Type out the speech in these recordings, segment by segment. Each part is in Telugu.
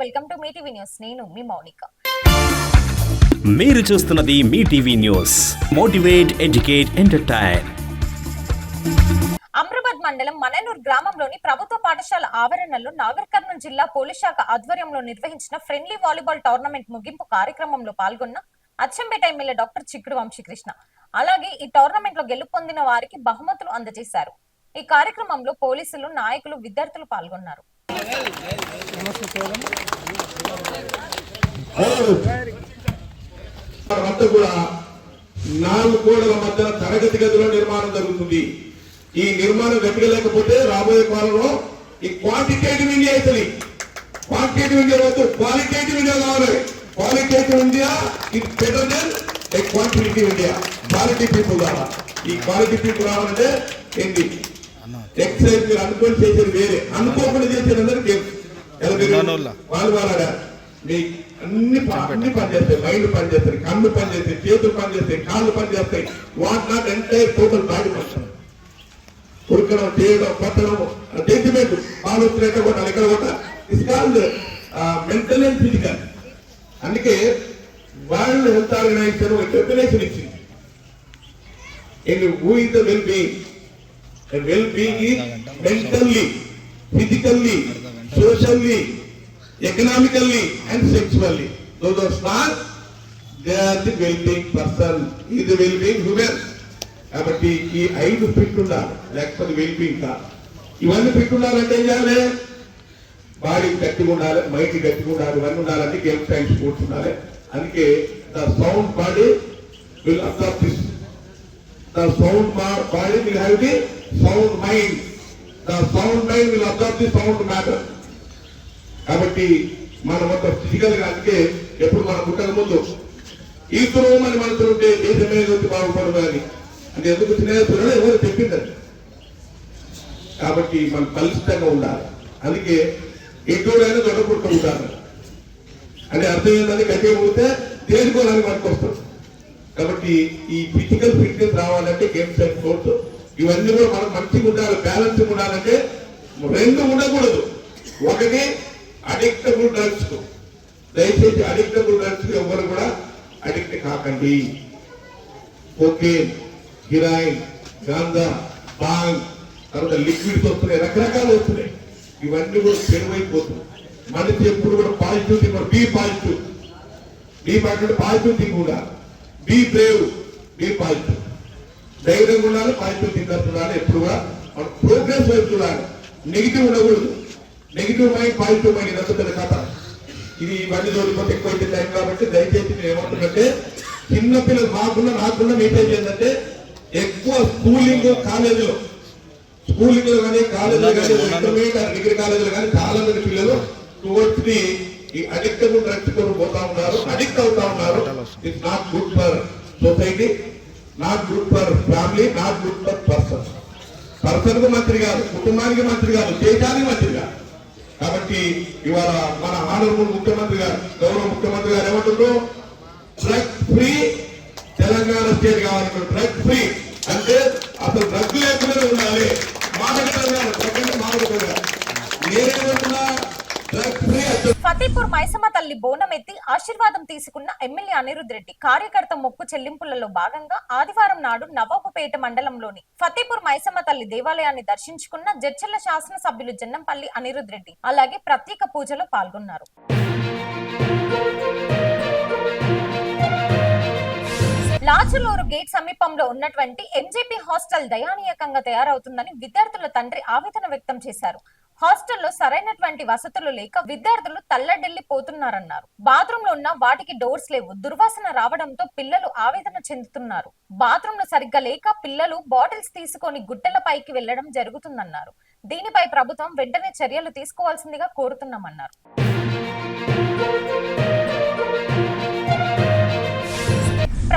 Welcome to Mee TV news. నేను మీ మౌనిక. మీరు చూస్తున్నది Mee TV news. Motivate educate entertain. Amrabad మండలం మననూర్ గ్రామంలోని ప్రభుత్వ పాఠశాల ఆవరణలో నాగర్ కర్నూలు జిల్లా పోలీస్ శాఖ ఆధ్వర్యంలో నిర్వహించిన ఫ్రెండ్లీ వాలీబాల్ టోర్నమెంట్ ముగింపు కార్యక్రమంలో పాల్గొన్న అచ్చంపేట ఎమ్మెల్యే డాక్టర్ చిక్కుడు వంశీకృష్ణ. అలాగే ఈ టోర్నమెంట్లో గెలుపొందిన వారికి బహుమతులు అందజేశారు. ఈ కార్యక్రమంలో పోలీసులు నాయకులు విద్యార్థులు పాల్గొన్నారు. అంతా కూడా నాలుగు గోడల మధ్యన తరగతి గదుల నిర్మాణం జరుగుతుంది. ఈ నిర్మాణం గట్టిగలేకపోతే రాబోయే కాలంలో ఈ క్వాంటిటేటివ్ ఇండియా అవుతుంది క్వాంటిటేటివ్ ఇండియా వద్దు క్వాలిటేటివ్ ఇండియా కావాలి. Qualitative India it better then a quantitative India quality people కావాలి. ఈ క్వాలిటీ పీపుల్ రావాలంటే ఏంటి? ఎక్సైజ్ మీరు అనుకోని చేసేది వేరే. అనుకోకుండా చేసేది అందరూ గేమ్ వాళ్ళు వాళ్ళ మీ అన్ని అన్ని పని చేస్తాయి మైండ్ పని చేస్తాయి కళ్ళు పని చేస్తాయి చేతులు పని చేస్తాయి కాళ్ళు పని చేస్తాయి what not entire total body పని ఉడకడం చేయడం కొట్టడం జడ్జిమెంట్ వాళ్ళు వచ్చినట్టు కొట్టాలి ఇక్కడ కొట్టాలి? Is called mental and physical అందుకే వరల్డ్ హెల్త్ ఆర్గనైజేషన్ ఒక డెఫినేషన్ ఇచ్చింది. In who is the well-being. Well being is mentally physically socially economically and sexually though those are they are the well being person is well being human కాబట్టి ఈ ఐదు ఫిట్ ఉండాలి లేకపోతే వెల్ బీయింగ్ కాదు ఇవన్నీ ఫిట్ ఉండాలంటే ఏం చేయాలి బాడీ గట్టిగా ఉండాలి మైండ్ గట్టి ఉండాలి ఇవన్నీ ఉండాలంటే గేమ్ టైం స్పోర్ట్స్ ఉండాలి అందుకే the sound body will observe this the sound body will have the sound mind the sound mind will observe the sound matter కాబట్టి మనం ఒక ఫిజికల్గా అందుకే ఎప్పుడు మనం పుట్టక ముందు ఈ ఈశ్వరం అని మనసులో ఉంటే దేశమే వచ్చి బాగుపడదు అని. అంటే ఎందుకు తినేస్తున్నాడో ఎవరు చెప్పిందండి కాబట్టి మనం కలుషితంగా ఉండాలి. అందుకే ఎటుడైనా దొడపుడుతూ ఉండాలి. అంటే అర్థం ఏంటంటే గట్టిగా పోతే తేలిపోవడానికి మనకు వస్తుంది. కాబట్టి ఈ ఫిజికల్ ఫిట్నెస్ రావాలంటే గేమ్స్ అండ్ స్పోర్ట్స్ ఇవన్నీ కూడా మనం మంచిగా ఉండాలి బ్యాలెన్స్ ఉండాలంటే రెండు ఉండకూడదు. ఒకటి అడిక్టబుల్ డ్రగ్స్ దయచేసి అడిక్టబుల్ డ్రగ్స్ ఎవరు కూడా అడిక్ట్ కాకండి. కోకేన్ హిరాయిన్ గాంధా బాంగ్ తర్వాత లిక్విడ్స్ వస్తున్నాయి రకరకాలు వస్తున్నాయి. ఇవన్నీ కూడా చెరువైపోతున్నాయి మనిషి ఎప్పుడు కూడా positive think be positive be positive positive think కూడా. బీ బ్రేవ్ బీ పాజిటివ్ ధైర్యంగా ఉండాలి పాజిటివ్ థింకర్స్ ఉండాలి ఎప్పుడు కూడా మన ప్రోగ్రెస్ వైపు చూడాలి. నెగిటివ్ ఉండకూడదు. నెగిటివ్ మైండ్ పాజిటివ్ మైండ్ ఇదంతా పెద్ద కథ. ఇది ఇవన్నీ చూడకపోతే ఎక్కువ అయితే టైం కాబట్టి దయచేసి నేను ఏమంటున్నట్టే చిన్న పిల్లలు మాకున్న నాకున్న మెసేజ్ ఏంటంటే ఎక్కువ స్కూలింగ్ కాలేజీలో స్కూలింగ్లో కానీ కాలేజీలో కానీ ఇంటర్మీడియట్ డిగ్రీ కాలేజీలో కానీ చాలా మంది పిల్లలు టువర్డ్స్ ది ఈ అడిక్టబుల్ డ్రగ్స్ కొరకు పోతా ఉన్నారు అడిక్ట్ అవుతా ఉన్నారు. It's not good for society not good for family not good for person పర్సన్కు మంత్రి కాదు కుటుంబానికి మంత్రి కాదు దేశానికి మంత్రి కాదు. కాబట్టి ఇవాళ మన ఆనరబుల్ ముఖ్యమంత్రి గారు గౌరవ ముఖ్యమంత్రి గారు ఏమంటుండ్రు? డ్రగ్ ఫ్రీ తెలంగాణ స్టేట్ కావాలంటారు డ్రగ్ ఫ్రీ అంటే అసలు డ్రగ్ లేకుండా ఉండాలి. మాట తెలంగాణ డ్రగ్ అంటే మాదక తెలంగాణ నేనేమంటున్నా డ్రగ్ ఫ్రీ అంటే ఫతేపూర్ మైసమ్మ తల్లి బోనం ఎత్తి ఆశీర్వాదం తీసుకున్న ఎమ్మెల్యే అనిరుద్ రెడ్డి కార్యకర్త మొక్కు చెల్లింపులలో భాగంగా ఆదివారం నాడు నవాబుపేట మండలంలోని ఫతేపూర్ మైసమ్మ తల్లి దేవాలయాన్ని దర్శించుకున్న జడ్చల్ల శాసనసభ్యులు జన్నంపల్లి అనిరుద్ రెడ్డి అలాగే ప్రత్యేక పూజలో పాల్గొన్నారు. లాచులూరు గేట్ సమీపంలో ఉన్నటువంటి ఎంజేపీ హాస్టల్ దయానీయకంగా తయారవుతుందని విద్యార్థుల తండ్రి ఆవేదన వ్యక్తం చేశారు. హాస్టల్లో సరైనటువంటి వసతులు లేక విద్యార్థులు తల్లడిల్లి పోతున్నారన్నారు బాత్రూమ్లో ఉన్న వాటికి డోర్స్ లేవు. దుర్వాసన రావడంతో పిల్లలు ఆవేదన చెందుతున్నారు. బాత్రూమ్లో సరిగ్గా లేక పిల్లలు బాటిల్స్ తీసుకొని గుట్టల పైకి వెళ్ళడం జరుగుతుందన్నారు. దీనిపై ప్రభుత్వం వెంటనే చర్యలు తీసుకోవాల్సిందిగా కోరుతున్నామన్నారు.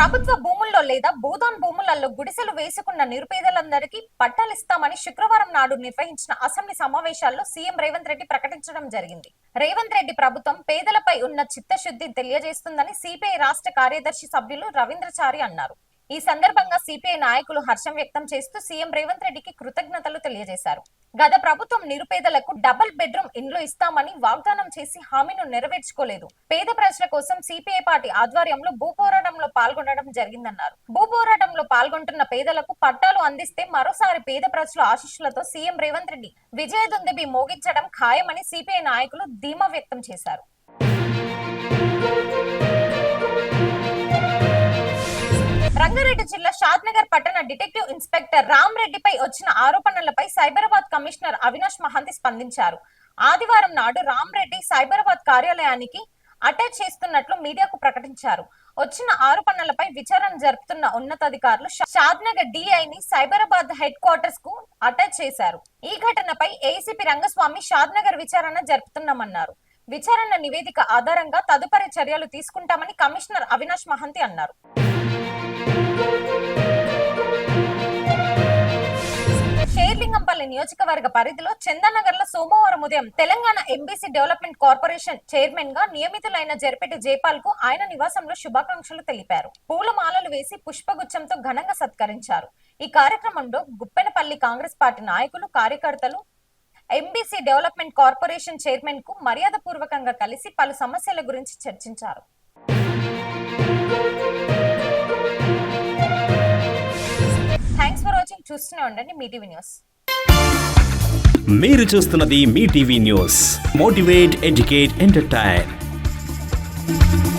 ప్రభుత్వ భూముల్లో లేదా భూదాన్ భూములలో గుడిసెలు వేసుకున్న నిరుపేదలందరికీ పట్టాలిస్తామని శుక్రవారం నాడు నిర్వహించిన అసెంబ్లీ సమావేశాల్లో సీఎం రేవంత్ రెడ్డి ప్రకటించడం జరిగింది. రేవంత్ రెడ్డి ప్రభుత్వం పేదలపై ఉన్న చిత్తశుద్ధి తెలియజేస్తుందని సిపిఐ రాష్ట్ర కార్యదర్శి సభ్యులు రవీంద్రచారి అన్నారు. ఈ సందర్భంగా సిపిఐ నాయకులు హర్షం వ్యక్తం చేస్తూ సీఎం రేవంత్ రెడ్డికి కృతజ్ఞతలు తెలియజేశారు. గత ప్రభుత్వం నిరుపేదలకు డబుల్ బెడ్రూమ్ ఇండ్లు ఇస్తామని వాగ్దానం చేసి హామీను నెరవేర్చుకోలేదు. పేద ప్రజల కోసం సిపిఐ పార్టీ ఆధ్వర్యంలో భూపోరాటంలో పాల్గొనడం జరిగిందన్నారు. భూపోరాటంలో పాల్గొంటున్న పేదలకు పట్టాలు అందిస్తే మరోసారి పేద ప్రజల ఆశీస్సులతో సీఎం రేవంత్ రెడ్డి విజయదుందుబి మోగించడం ఖాయమని సిపిఐ నాయకులు ధీమా వ్యక్తం చేశారు. రంగారెడ్డి జిల్లా షాద్నగర్ పట్టణ డిటెక్టివ్ ఇన్స్పెక్టర్ రామ్ రెడ్డిపై వచ్చిన ఆరోపణలపై సైబరాబాద్ కమిషనర్ అవినాష్ మహంతి స్పందించారు. ఆదివారం నాడు రామ్ రెడ్డి సైబరాబాద్ కార్యాలయానికి అటాచ్ చేస్తున్నట్లు మీడియాకు ప్రకటించారు. వచ్చిన ఆరోపణలపై విచారణ జరుపుతున్న ఉన్నతాధికారులు షాద్నగర్ డిఐని సైబరాబాద్ హెడ్ క్వార్టర్స్కు అటాచ్ చేశారు. ఈ ఘటనపై ఏసీపీ రంగస్వామి షాద్నగర్ విచారణ జరుపుతున్నామన్నారు. విచారణ నివేదిక ఆధారంగా తదుపరి చర్యలు తీసుకుంటామని కమిషనర్ అవినాష్ మహంతి అన్నారు. షేర్లింగంపల్లి నియోజకవర్గ పరిధిలో చందానగర్లో సోమవారం ఉదయం తెలంగాణ ఎంబీసీ డెవలప్మెంట్ కార్పొరేషన్ చైర్మన్గా నియమితులైన జెర్పెటి జైపాల్కు ఆయన నివాసంలో శుభాకాంక్షలు తెలిపారు. పూలమాలలు వేసి పుష్పగుచ్చంతో ఘనంగా సత్కరించారు. ఈ కార్యక్రమంలో గుప్పెనపల్లి కాంగ్రెస్ పార్టీ నాయకులు కార్యకర్తలు ఎంబీసీ డెవలప్మెంట్ కార్పొరేషన్ చైర్మన్కు మర్యాద పూర్వకంగా కలిసి పలు సమస్యల గురించి చర్చించారు. చూస్తూనే ఉండండి మీ టీవీ న్యూస్. మీరు చూస్తున్నది Mee TV news. Motivate educate entertain